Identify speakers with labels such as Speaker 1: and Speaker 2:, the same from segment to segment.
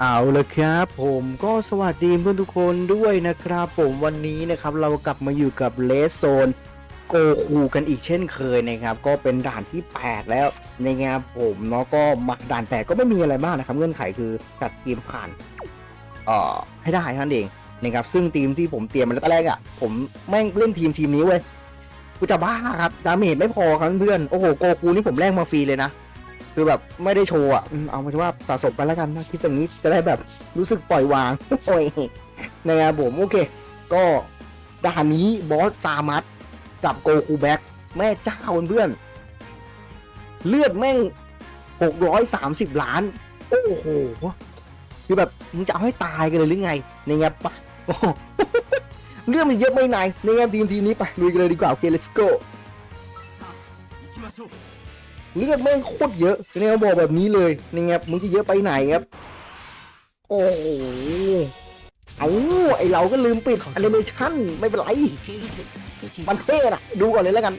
Speaker 1: เอาละครับผมก็สวัสดีเพื่อนทุกคนด้วยนะครับผมวันนี้นะครับเรากลับมาอยู่กับเลสโซนโกคูกันอีกเช่นเคยนะครับ ก็เป็นด่านที่ 8 แล้วในงานผมเนาะก็มาด่านแปดก็ไม่มีอะไรมากนะครับ เงื่อนไขคือจัดเกมผ่านเอ่อให้ได้ท่านั่นเองนะครับซึ่งทีมที่ผมเตรียมมาแล้วตอนแรกอะผมแม่งเล่นทีมทีมนี้เว้ยกูจะบ้าครับดาเมจไม่พอครับเพื่อนโอ้โหโกคูนี่ผมแลกมาฟรีเลยนะ คือแบบไม่ได้โชว์อะเอาเป็นว่าสะสมไปแล้วกันนะคิดอย่างนี้จะได้แบบรู้สึกปล่อยวางโอ้ยนะครับผมโอเค ก็ด่านนี้บอสซามัตกับโกคูแบ็กแม่เจ้าเพื่อน เลือดแม่ง 630 ล้าน โอ้โห คือแบบมึงจะเอาให้ตายกันเลยหรือไงนะครับปะเรื่องมันเยอะไม่ไหนในะครับทีมทีมนี้ไปลุยกันเลยดีกว่า โอเค let's go เลือดแม่งโคตรเยอะแนวบอกแบบนี้เลยนี่ครัมึงจะเยอะไปไหนครับ โอ้โหเอาไอเราก็ลืมปิดแอนิเมชั่นไม่เป็นไรมันเท่อะดูก่อนเลยแล้วกัน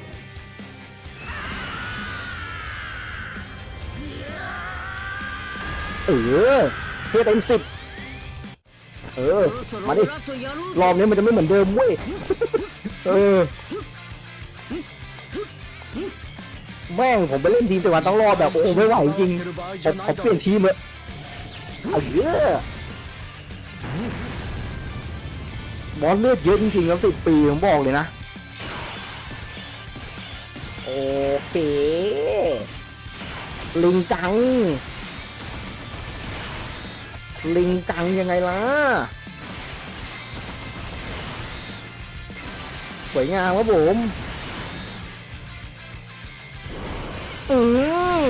Speaker 1: เออเท่เต็มสิบเออ มาดิรอบนี้มันจะไม่เหมือนเดิมเว้ย เออ แม่งผมไปเล่นทีมแต่ว่าต้องรอแบบโอ้โหไม่ไหวจริงผมผมเปลี่ยนทีมเลยเอาเยอะบอสเลือดเยอะจริงๆครับสิบปีผมบอกเลยนะ โอเค ลิงกัง ลิงกังยังไงล่ะ สวยงามครับผม อืม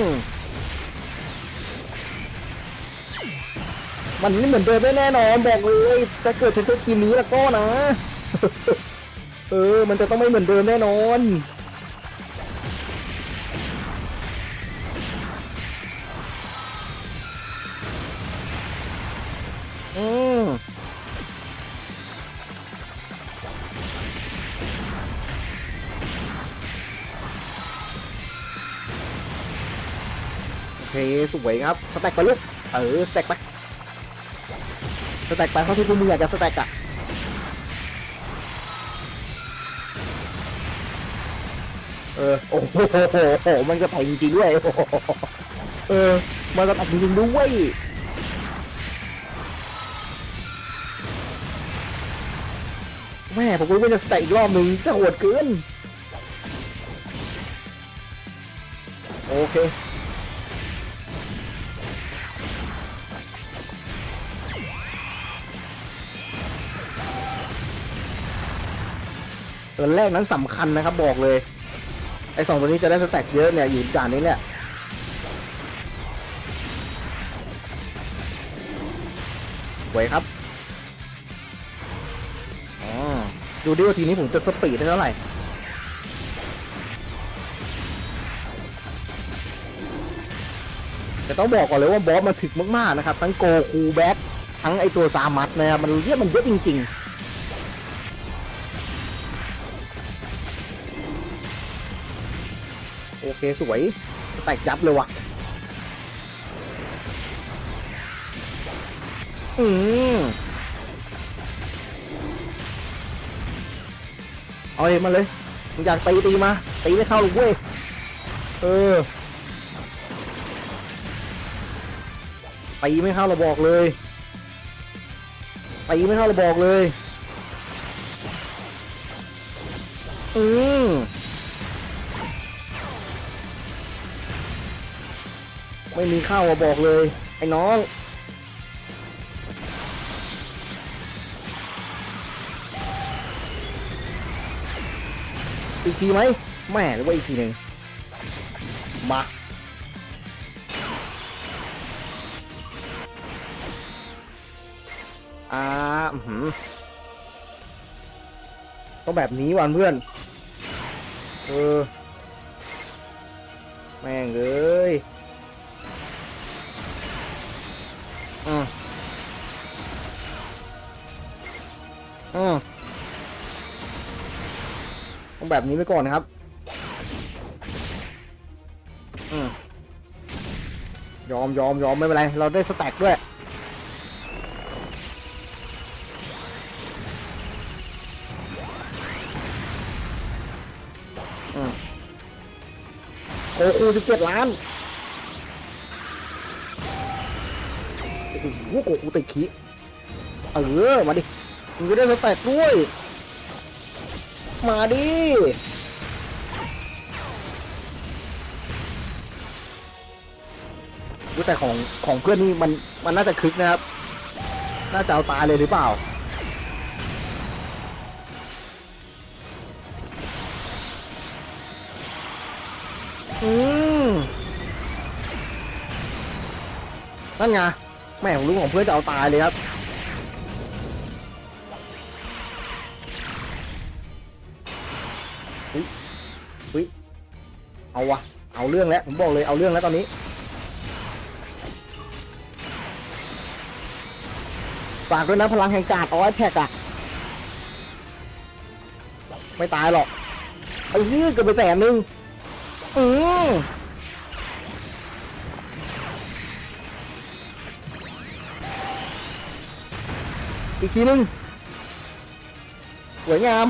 Speaker 1: มันไม่เหมือนเดิมแน่นอนบอกเลยถ้าเกิดฉันใช้ทีมนี้แล้วก็นะ เออ มันจะต้องไม่เหมือนเดิมแน่นอน วยครับสแต็กไปลูกเออสแต็กไปสแต็กไปเท่าที่พวกมึงอยากจะสแต็กอะเออโอ้โหมันก็แทงจริงๆด้วยเออมันก็แทงจริงๆด้วยแม่ผมก็ว่าจะสแต็กอีกรอบหนึ่งจะโหดเกินโอเค เออแรกนั้นสำคัญนะครับบอกเลย ไอ้สองตัวนี้จะได้สแต็กเยอะเนี่ยอยู่ด่านนี้แหละสวยครับอ๋อดูดิว่าทีนี้ผมจะสปีดได้เท่าไหร่แต่ต้องบอกก่อนเลยว่าบอสมันถึกมากๆนะครับ ทั้งโกคูแบ็คทั้งไอตัวซามัสนะครับมันเรียกมันเยอะจริง ๆ เคสวย แตกยับเลยว่ะ อืมเอาเองมาเลยมึงอยากตีตีมา ตีไม่เข้าหรอกเว้ย เออ ตีไม่เข้าเราบอกเลย ตีไม่เข้าเราบอกเลย อืม ไม่มีข้าวอะบอกเลย ไอ้น้อง อีกทีไหมแม่หรือว่าอีกทีหนึ่งมาอ่าหือต้องแบบนี้วันเพื่อน เออ แม่งเอ้ย อืมอืมต้องแบบนี้ไปก่อนนะครับ อืมยอมยอมยอมไม่เป็นไร เราได้สแต็กด้วย อืมโคคูสิเจ็ล้าน โอ้โหโกคูติดขี้เออ มาดิมึงจะได้สแต็กด้วย มาดิอุ๊ยแต่ของของเพื่อนนี่มันมันน่าจะคึกนะครับ น่าจะเอาตายเลยหรือเปล่า อืมนั่นไง แม่ผมรู้ของเพื่อนจะเอาตายเลยครับเฮ้ยเฮ้ยเอาวะเอาเรื่องแล้วผมบอกเลยเอาเรื่องแล้วตอนนี้ฝากด้วยนะพลังแห่งกาดออยแท็กอะไม่ตายหรอกไอ้ยืดเกือบไปแสนหนึ่งอือ อีกทีนึงสวยงาม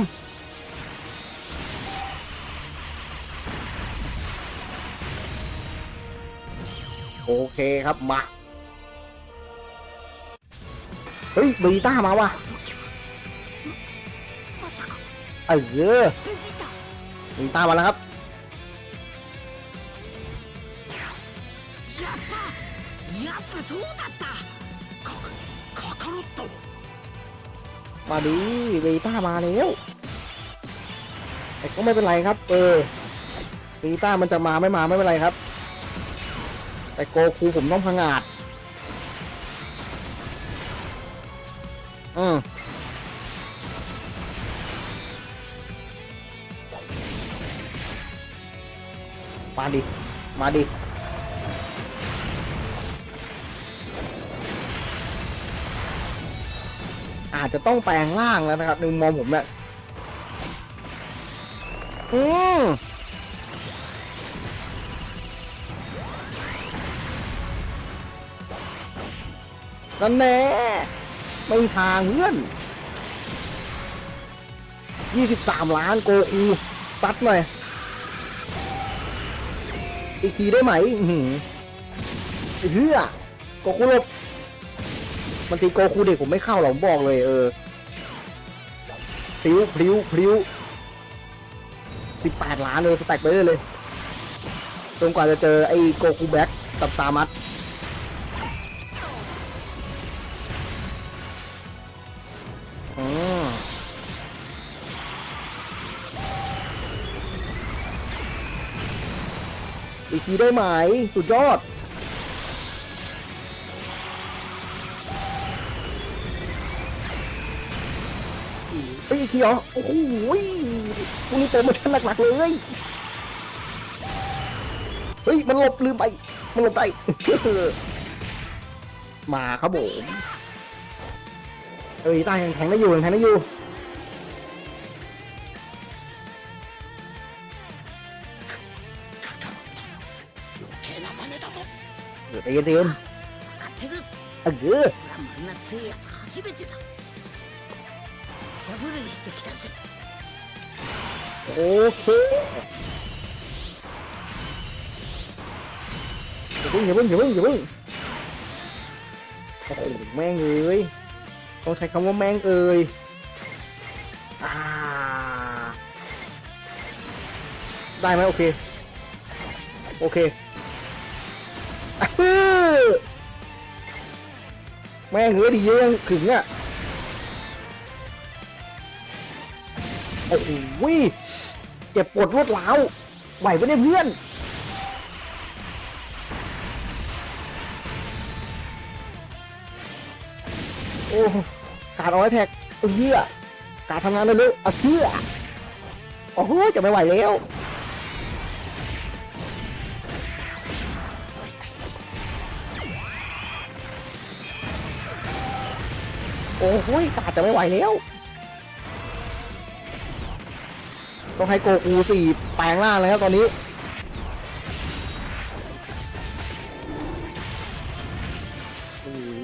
Speaker 1: โอเคครับมา เฮ้ยบีต้ามาว่ะเออบีต้ามาแล้วครับ มาดีเบต้ามาแล้วแต่ก็ไม่เป็นไรครับ เออเบต้ามันจะมาไม่มาไม่เป็นไรครับ แต่โกคูผมต้องพังอาดอืมมาดิ มาดิ อาจจะต้องแปลงร่างแล้วนะครับในมุมมองผมเนี่ยอืมนั่นแน่ไม่ทางเพื่อน 23 ล้านโกคูซัดหน่อย อีกทีได้ไหม อือหือเพื่อโกคูหลบ มันตีโกคูเด็กผมไม่เข้าหรอกบอกเลยเออพริ้วพริ้วพริ้วสิบแปดล้านเลยสแต็กไปเลยเลยจนกว่าจะเจอไอ้โกคูแบ็กกับซามัตอืมอีกทีได้ไหม สุดยอด เขียวโอ้โหพวกนี้โปรโมชั่นหนักๆเลยเฮ้ยมันหลบลืมไป มันหลบไป มาครับผมเอ้ยตายแทงได้อยู่แทงได้อยู่เดี๋ยวไปเย็นเออ
Speaker 2: 俺はあんな強いやつ初めてだサブレイしてきたぜ
Speaker 1: โอเคอย่าเพิ่งอย่าเพิ่งอย่าเพิ่งอย่าเพิ่งโอ้โหแม่งเอ้ยต้องใช้คำว่าแม่งเอ้ยอ่าได้ไหมโอเค โอเคอื้อแม่งเอ้ยดีเยังขึงอ่ะ โอ้โหเจ็บปวดรวดร้าวไหวปะเนี่ยเพื่อนโอ้การเอาไว้แท็กเอาเหี้ยการทำงานเร็วๆเอาเหี้ยโอ้โหจะไม่ไหวแล้วโอ้โหกาจะไม่ไหวแล้ว ต้องให้โกคูสี่แปลงร่างเลยครับตอนนี้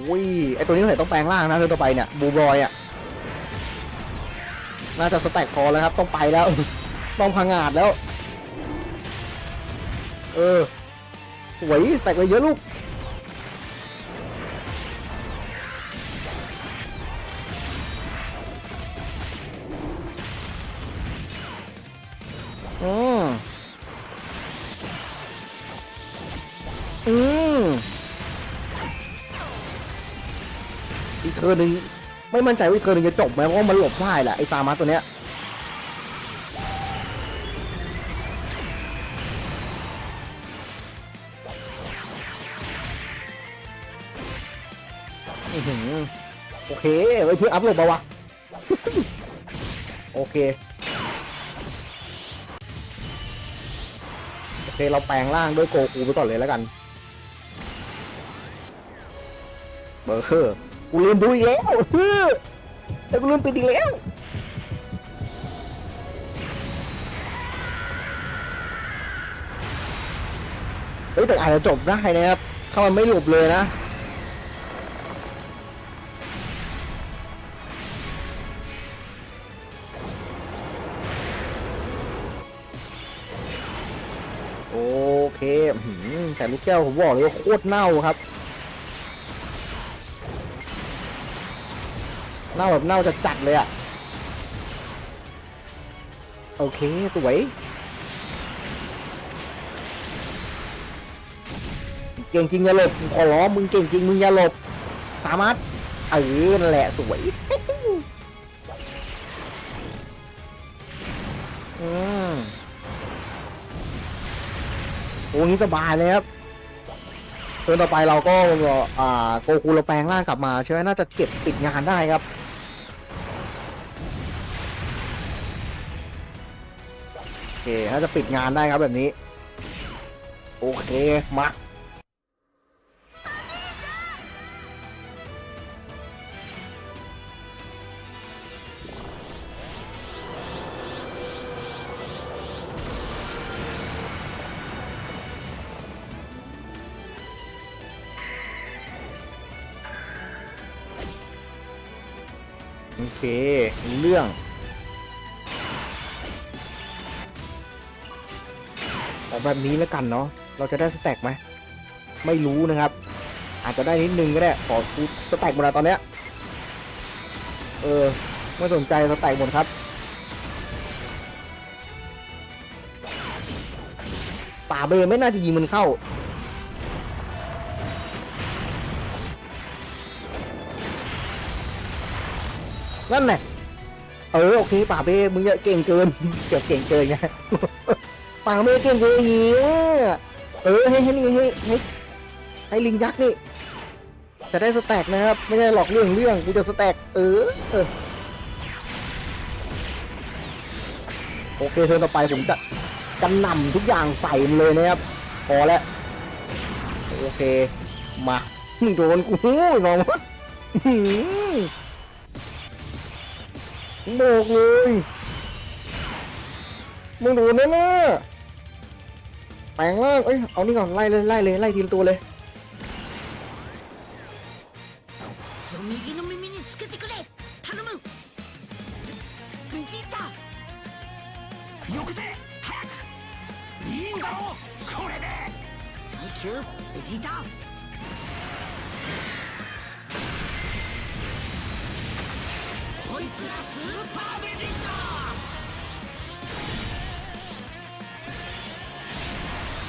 Speaker 1: โอ้ยไอตัวนี้เห็นต้องแปลงร่างนะเรื่องต่อไปเนี่ยบูบอยอะน่าจะสแต็กพอแล้วครับต้องไปแล้ว ต้องพังงาดแล้ว เออ สวยสแต็กไปเยอะลูก อีกเธอหนึ่งไม่มั่นใจว่าอีกเธอหนึ่งจะจบไหมเพราะว่ามันหลบได้แหละไอ้ซามาตัวเนี้ยโอเคไว้เพื่ออัพโหลดมาวะโอเค โอเค เราแปลงร่างด้วยโกคูไปก่อนเลยแล้วกัน เบอร์เฮอร์ กูลืมดูอีกแล้วเฮ้แต่กูลืมปิดอีกแล้วเฮ้ยแต่อาจจะจบได้นะครับถ้ามันไม่หลบเลยนะโอเคแต่ลูกแก้วผมบอกเลยว่าโคตรเน่าครับ เน่าแบบเน่าจะจัดเลยอะโอเคสวยเก่งจริงอย่าหลบขอร้องมึงเก่งจริงมึงอย่าหลบ สามารถเออนั่นแหละสวยอืมโอ้งี้สบายเลยครับเทินต่อไปเราก็อ่าโกคูเราแปลงร่างกลับมาใช่ไหมน่าจะเก็บปิดงานได้ครับ เคน่าจะปิดงานได้ครับแบบนี้ โอเค มาโอเคเรื่อง แบบนี้แล้วกันเนาะเราจะได้สแต็กไหมไม่รู้นะครับ อาจจะได้นิดนึงก็ได้ขอกูสแต็กหมดแล้วตอนเนี้ยเออไม่สนใจสแต็กหมดครับ ป่าเบย์ไม่น่าจะยิงมันเข้านั่นแหละเออโอเคป่าเบมึงอย่าเก่งเกินเกือบเก่งเกินไง ป่าเบ้เก่งเกินอย่างงี้อเออให้ให้นี่ให้ให้ให้ลิงยักษ์นี่จะได้สแต็กนะครับ ไม่ได้หลอกเรื่องเรื่องกูจะสแต็กเออเออโอเคเทิร์นต่อไปผมจะกำหน่ำทุกอย่างใส่มันเลยนะครับพอแล้วโอเค มามึงโดนกูงงวะอื้อหือบกเลยมึงโดนแน่ๆ แปลงร่างเอ้ย เอานี่ก่อน ไล่เลย ไล่เลย ไล่ทีละตัวเลย
Speaker 2: 右の耳につけてくれ頼むベジータ
Speaker 3: 行くぜ早くいいんだろうこれで
Speaker 2: サンキューベジータこいつはスーパーベジータ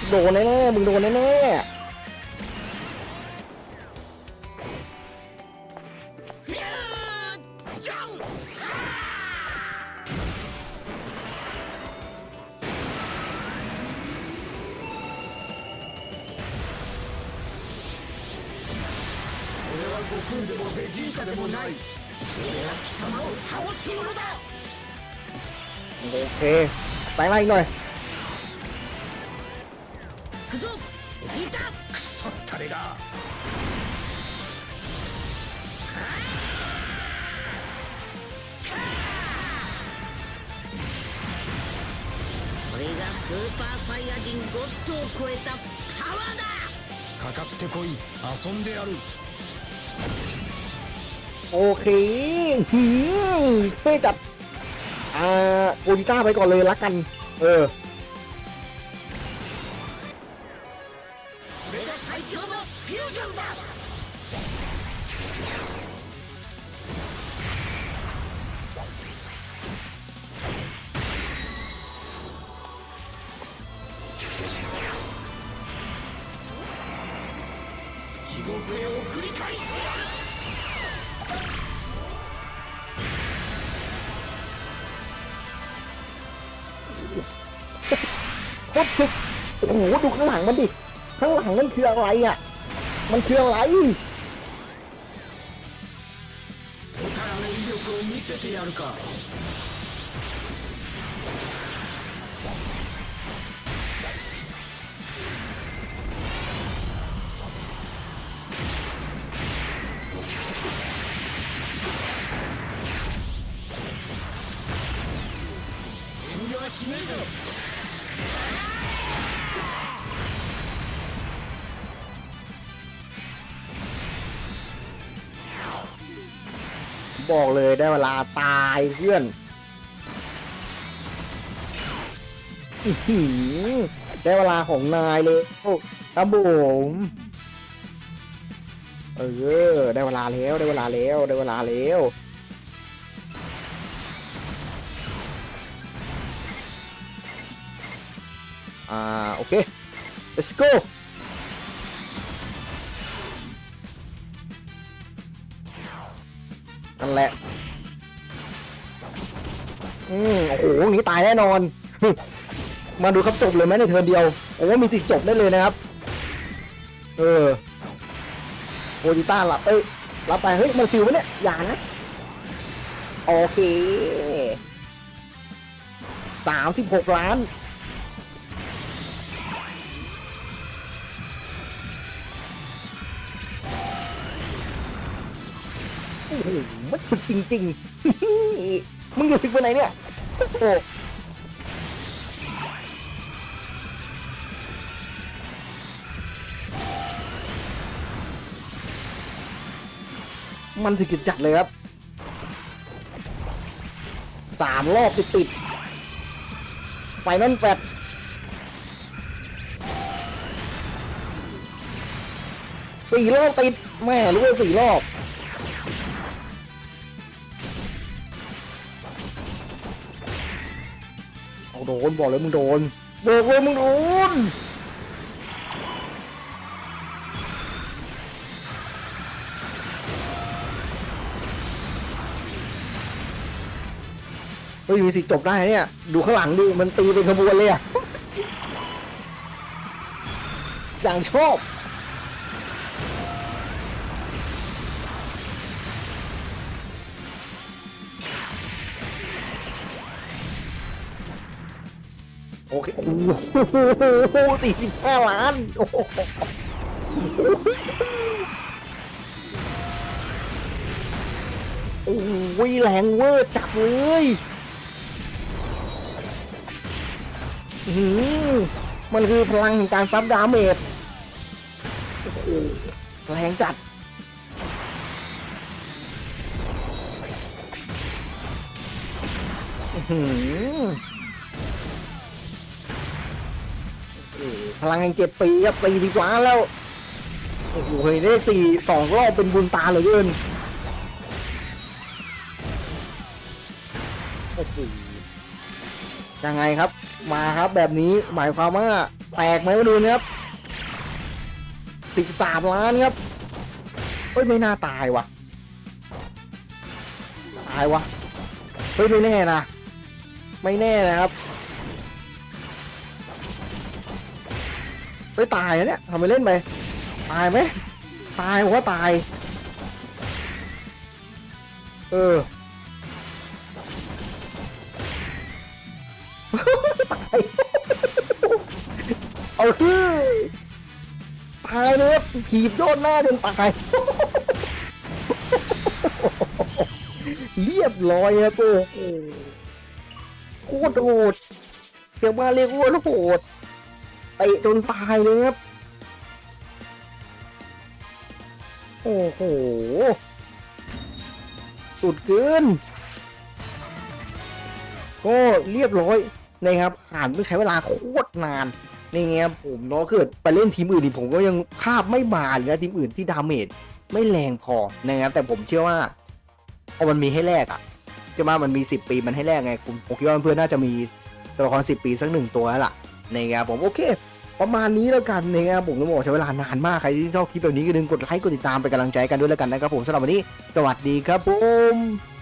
Speaker 1: โดนแน่ๆมึงโดนแน่ๆโอเคไปมาอีกหน่อย
Speaker 2: スーパーサイヤ人ゴッドを超えたパワーだ
Speaker 3: かかってこい遊んでやる
Speaker 1: โอเคหืมเท่จัด อ่าโกจิต้าไปก่อนเลยละกัน เออ
Speaker 3: 地獄へ送り返す
Speaker 1: โคตรคึกโอ้โหดูข้างหลังมันดิ ข้างหลังนั่นคืออะไรอ่ะ มันคืออะไร
Speaker 3: お宝の威力を見せてやるか はしねえぞ
Speaker 1: บอกเลยได้เวลาตายเพื่อนอื้อหือได้เวลาของนายเลยโอ้ครับผมเออ ได้เวลาแล้ว ได้เวลาแล้ว ได้เวลาแล้ว อ่าโอเค let's go นั่นแหละ อืมโอ้โหงนี้ตายแน่นอน มาดูครับจบเลยไหมในเทิร์นเดียวผมว่ามีสิทธิ์จบได้เลยนะครับ เออโอจิต้าหลับเอ้ยรับไป เฮ้ย มันซิวไหมเนี่ย อย่านะ โอเคสามสิบหกล้าน โหมันถึกจริงๆ มึงอยู่ถึงไปไหนเนี่ย โอ้โหมันถึกจัดเลยครับสามรอบติดติดไฟนั่นแฟดสี่รอบติด แม่รู้ว่าสี่รอบ โดนบอกเลยมึงโดนบอกเลยมึงโดนเฮ้ยมีสิจบได้เนี่ย ดูข้างหลังดิมันตีเป็นขบวนเลยอะอย่างชอบ โอเค โอ้โหสี่สิบห้าล้าน โอ้โหโอ้ยแรงเวอร์จับเลยหือมันคือพลังแห่งการซับดาเมจแรงจัด หือ พลังแห่งเจ็ดปีครับสี่สิบกว่าแล้ว โอ้โหเฮ้ยเลขสี่สองรอบเป็นบุญตาเหลือเกิน โอ้โหยังไงครับ มาครับแบบนี้หมายความว่าแตกไหมมาดูนะครับสิบสามล้านครับเฮ้ยไม่น่าตายวะตายวะเฮ้ยไม่แน่นะ ไม่แน่นะครับ ไม่ตายนะเนี่ยทำไมเล่นไปตายไหมตายผมว่าตาย เออตายเอาที่ตายเลยครับถีบโยนหน้าจนตายเรียบร้อยครับโอ้โหโคตรโหดเดี๋ยวมาเรียกว่าโหด ตะจนตายเลยครับ โอ้โห สุดเกิน ก็เรียบร้อยนะครับผ่านไม่ใช้เวลาโคตรนานนี่ไงผมเนาะเกิดไปเล่นทีมอื่นนี่ผมก็ยังภาพไม่มาเลยนะทีมอื่นที่ดาเมจไม่แรงพอนะครับแต่ผมเชื่อว่าพอมันมีให้แลกอะจะมามันมี 10 ปีมันให้แลกไงผมผมคิดว่าเพื่อนน่าจะมีตัวละคร10 ปีสักหนึ่งตัวแล้วล่ะนะครับผมโอเค ประมาณนี้แล้วกันนะครับผมต้องบอกใช้เวลานานมากใครที่ชอบคลิปแบบนี้ก็อย่าลืมกดไลค์กดติดตามไปกำลังใจกันด้วยแล้วกันนะครับผมสำหรับวันนี้ สวัสดีครับผม